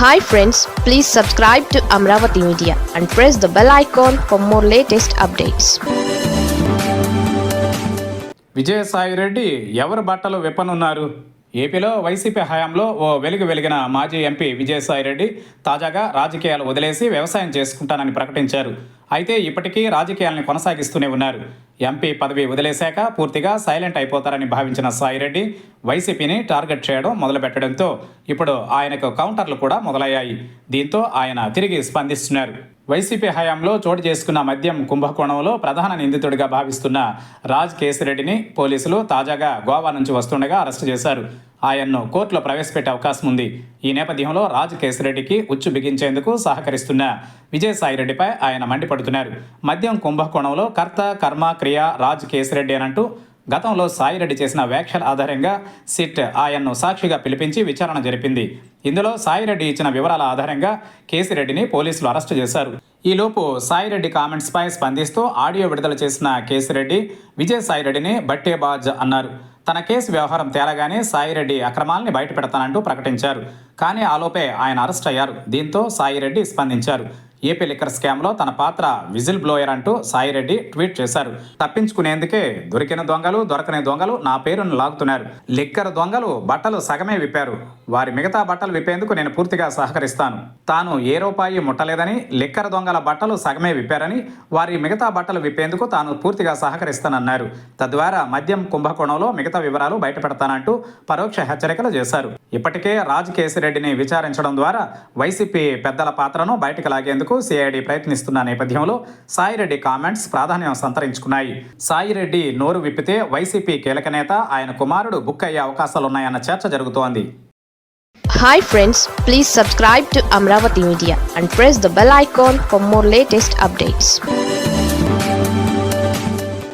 Hi friends please subscribe to Amaravati media and press the bell icon for more latest updates Vijayasai Reddy ఎవరు బట్టలు విప్పనున్నారు? ఏపీలో YCP హయాంలో ఓ వెలుగు వెలిగిన మాజీ ఎంపీ విజయసాయిరెడ్డి తాజాగా రాజకీయాలు వదిలేసి వ్యవసాయం చేసుకుంటానని ప్రకటించారు. అయితే ఇప్పటికీ రాజకీయాలను కొనసాగిస్తూనే ఉన్నారు. ఎంపీ పదవి వదిలేశాక పూర్తిగా సైలెంట్ అయిపోతారని భావించిన సాయిరెడ్డి వైసీపీని టార్గెట్ చేయడం మొదలుపెట్టడంతో ఇప్పుడు ఆయనకు కౌంటర్లు కూడా మొదలయ్యాయి. దీంతో ఆయన తిరిగి స్పందిస్తున్నారు. వైసీపీ హయాంలో చోటు చేసుకున్న మద్యం కుంభకోణంలో ప్రధాన నిందితుడిగా భావిస్తున్న రాజ్ కేసిరెడ్డిని పోలీసులు తాజాగా గోవా నుంచి వస్తుండగా అరెస్టు చేశారు. ఆయన్ను కోర్టులో ప్రవేశపెట్టే అవకాశం ఉంది. ఈ నేపథ్యంలో రాజ్ కేసిరెడ్డికి ఉచ్చు బిగించేందుకు సహకరిస్తున్న విజయసాయిరెడ్డిపై ఆయన మండిపడుతున్నారు. మద్యం కుంభకోణంలో కర్త కర్మ క్రియ రాజ్ కేసిరెడ్డి అనంటూ గతంలో సాయిరెడ్డి చేసిన వ్యాఖ్యల ఆధారంగా సిట్ ఆయన్ను సాక్షిగా పిలిపించి విచారణ జరిపింది. ఇందులో సాయిరెడ్డి ఇచ్చిన వివరాల ఆధారంగా కేసిరెడ్డిని పోలీసులు అరెస్టు చేశారు. ఈలోపు సాయిరెడ్డి కామెంట్స్పై స్పందిస్తూ ఆడియో విడుదల చేసిన కేసిరెడ్డి విజయ్ సాయిరెడ్డిని బట్టేబాజ్ అన్నారు. తన కేసు వ్యవహారం తేలగానే సాయిరెడ్డి అక్రమాల్ని బయటపెడతానంటూ ప్రకటించారు. కానీ ఆలోపే ఆయన అరెస్ట్ అయ్యారు. దీంతో సాయిరెడ్డి స్పందించారు. ఏపీ లిక్కర్ స్కామ్లో తన పాత్ర విజిల్ బ్లోయర్ అంటూ సాయిరెడ్డి ట్వీట్ చేశారు. తప్పించుకునేందుకే దొరికిన దొంగలు దొరకని దొంగలు నా పేరును లాగుతున్నారు. లిక్కర్ దొంగలు బట్టలు సగమే విప్పారు. వారి మిగతా బట్టలు విప్పేందుకు నేను పూర్తిగా సహకరిస్తాను. తాను ఏ రూపాయి ముట్టలేదని లిక్కర్ దొంగల బట్టలు సగమే విప్పారని వారి మిగతా బట్టలు విప్పేందుకు తాను పూర్తిగా సహకరిస్తానన్నారు. తద్వారా మద్యం కుంభకోణంలో మిగతా వివరాలు బయటపెడతానంటూ పరోక్ష హెచ్చరికలు చేశారు. ఇప్పటికే రాజ్ కేసిరెడ్డిని విచారించడం ద్వారా వైసీపీ పెద్దల పాత్రను బయటకు లాగేందుకు సిఐడి ప్రయత్నిస్తున్న నేపథ్యంలో సాయిరెడ్డి కామెంట్స్ ప్రాధాన్యం సంతరించుకున్నాయి. సాయిరెడ్డి నోరు విప్పితే వైసీపీ కీలక నేత ఆయన కుమారుడు బుక్ అయ్యే అవకాశాలున్నాయన్న చర్చ జరుగుతోంది. Hi friends please subscribe to Amaravati media and press the bell icon for more latest updates